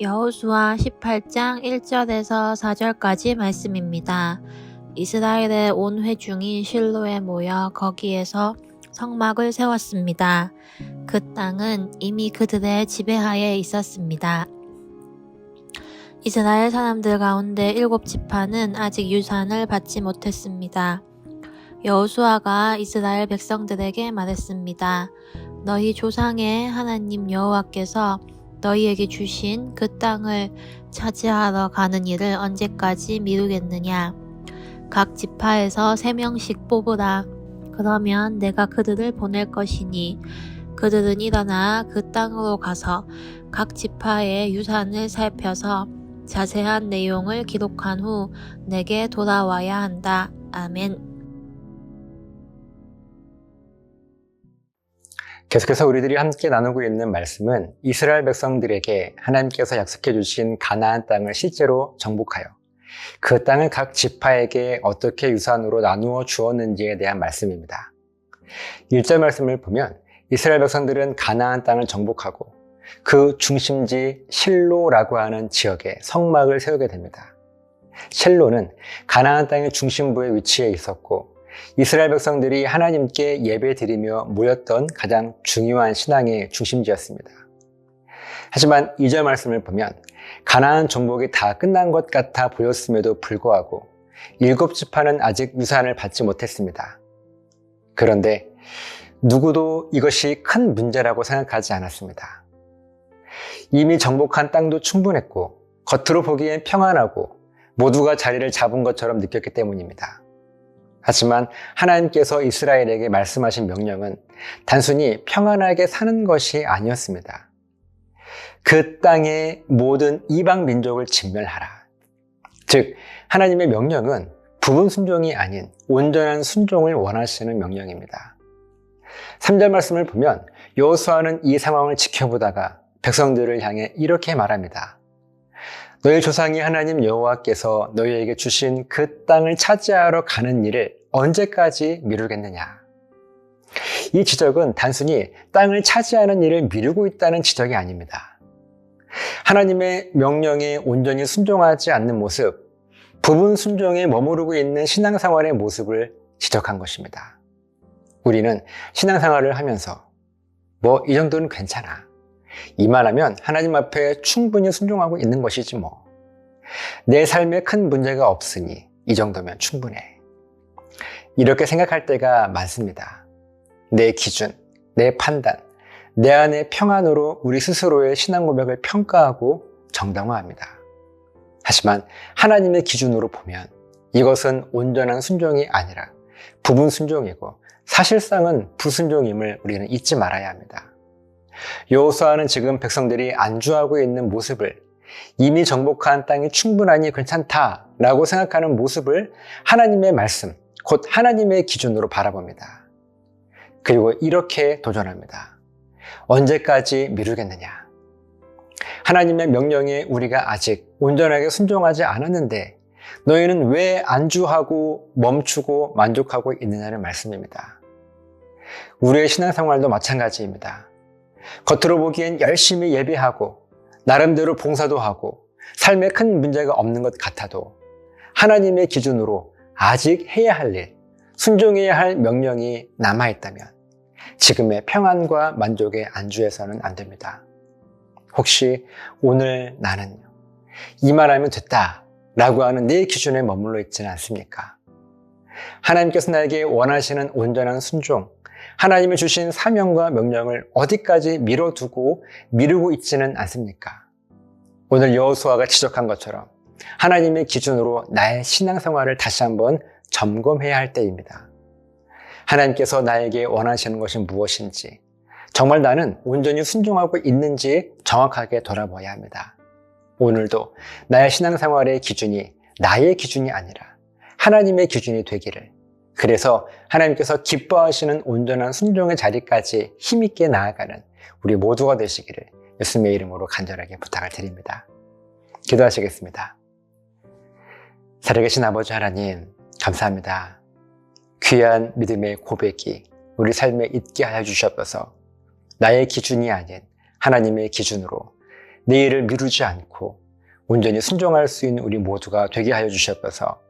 여호수아 18장 1절에서 4절까지 말씀입니다. 이스라엘의 온 회중이 실로에 모여 거기에서 성막을 세웠습니다. 그 땅은 이미 그들의 지배하에 있었습니다. 이스라엘 사람들 가운데 일곱 지파는 아직 유산을 받지 못했습니다. 여호수아가 이스라엘 백성들에게 말했습니다. 너희 조상의 하나님 여호와께서 너희에게 주신 그 땅을 차지하러 가는 일을 언제까지 미루겠느냐? 각 지파에서 세 명씩 뽑으라. 그러면 내가 그들을 보낼 것이니 그들은 일어나 그 땅으로 가서 각 지파의 유산을 살펴서 자세한 내용을 기록한 후 내게 돌아와야 한다. 아멘. 계속해서 우리들이 함께 나누고 있는 말씀은 이스라엘 백성들에게 하나님께서 약속해 주신 가나안 땅을 실제로 정복하여 그 땅을 각 지파에게 어떻게 유산으로 나누어 주었는지에 대한 말씀입니다. 1절 말씀을 보면 이스라엘 백성들은 가나안 땅을 정복하고 그 중심지 실로라고 하는 지역에 성막을 세우게 됩니다. 실로는 가나안 땅의 중심부에 위치해 있었고 이스라엘 백성들이 하나님께 예배 드리며 모였던 가장 중요한 신앙의 중심지였습니다. 하지만 2절 말씀을 보면 가나안 정복이 다 끝난 것 같아 보였음에도 불구하고 일곱 지파는 아직 유산을 받지 못했습니다. 그런데 누구도 이것이 큰 문제라고 생각하지 않았습니다. 이미 정복한 땅도 충분했고 겉으로 보기엔 평안하고 모두가 자리를 잡은 것처럼 느꼈기 때문입니다. 하지만 하나님께서 이스라엘에게 말씀하신 명령은 단순히 평안하게 사는 것이 아니었습니다. 그 땅의 모든 이방 민족을 진멸하라. 즉, 하나님의 명령은 부분 순종이 아닌 온전한 순종을 원하시는 명령입니다. 3절 말씀을 보면 여호수아는 이 상황을 지켜보다가 백성들을 향해 이렇게 말합니다. 너희 조상이 하나님 여호와께서 너희에게 주신 그 땅을 차지하러 가는 일을 언제까지 미루겠느냐? 이 지적은 단순히 땅을 차지하는 일을 미루고 있다는 지적이 아닙니다. 하나님의 명령에 온전히 순종하지 않는 모습, 부분 순종에 머무르고 있는 신앙생활의 모습을 지적한 것입니다. 우리는 신앙생활을 하면서 뭐 이 정도는 괜찮아. 이만하면 하나님 앞에 충분히 순종하고 있는 것이지 뭐. 내 삶에 큰 문제가 없으니 이 정도면 충분해. 이렇게 생각할 때가 많습니다. 내 기준, 내 판단, 내 안의 평안으로 우리 스스로의 신앙 고백을 평가하고 정당화합니다. 하지만 하나님의 기준으로 보면 이것은 온전한 순종이 아니라 부분 순종이고 사실상은 부순종임을 우리는 잊지 말아야 합니다. 여호수아는 지금 백성들이 안주하고 있는 모습을 이미 정복한 땅이 충분하니 괜찮다라고 생각하는 모습을 하나님의 말씀, 곧 하나님의 기준으로 바라봅니다. 그리고 이렇게 도전합니다. 언제까지 미루겠느냐? 하나님의 명령에 우리가 아직 온전하게 순종하지 않았는데 너희는 왜 안주하고 멈추고 만족하고 있느냐는 말씀입니다. 우리의 신앙생활도 마찬가지입니다. 겉으로 보기엔 열심히 예배하고 나름대로 봉사도 하고 삶에 큰 문제가 없는 것 같아도 하나님의 기준으로 아직 해야 할 일, 순종해야 할 명령이 남아있다면 지금의 평안과 만족에 안주해서는 안 됩니다. 혹시 오늘 나는 이 말하면 됐다 라고 하는 내 기준에 머물러 있지는 않습니까? 하나님께서 나에게 원하시는 온전한 순종, 하나님이 주신 사명과 명령을 어디까지 미뤄두고 미루고 있지는 않습니까? 오늘 여호수아가 지적한 것처럼 하나님의 기준으로 나의 신앙생활을 다시 한번 점검해야 할 때입니다. 하나님께서 나에게 원하시는 것이 무엇인지, 정말 나는 온전히 순종하고 있는지 정확하게 돌아봐야 합니다. 오늘도 나의 신앙생활의 기준이 나의 기준이 아니라 하나님의 기준이 되기를 그래서 하나님께서 기뻐하시는 온전한 순종의 자리까지 힘있게 나아가는 우리 모두가 되시기를 예수님의 이름으로 간절하게 부탁을 드립니다. 기도하시겠습니다. 살아계신 아버지 하나님, 감사합니다. 귀한 믿음의 고백이 우리 삶에 있게 하여 주셨어서 나의 기준이 아닌 하나님의 기준으로 내일을 미루지 않고 온전히 순종할 수 있는 우리 모두가 되게 하여 주셨어서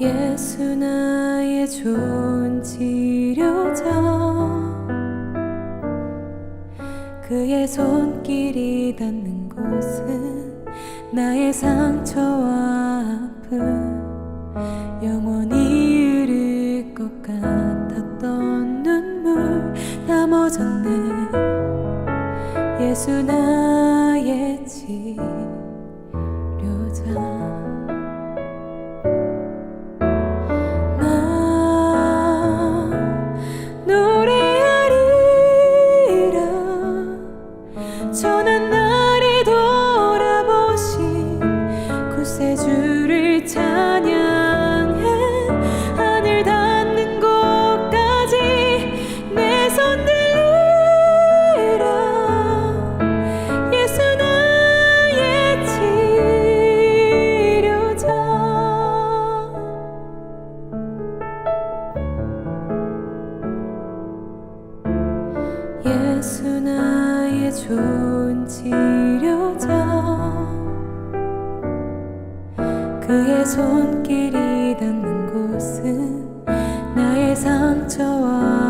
예수 나의 좋은 치료자. 그의 손길이 닿는 곳은 나의 상처와 아픔. 영원히 흐를 것 같았던 눈물 다 멎었네. 예수 나의 치료 나의 상처와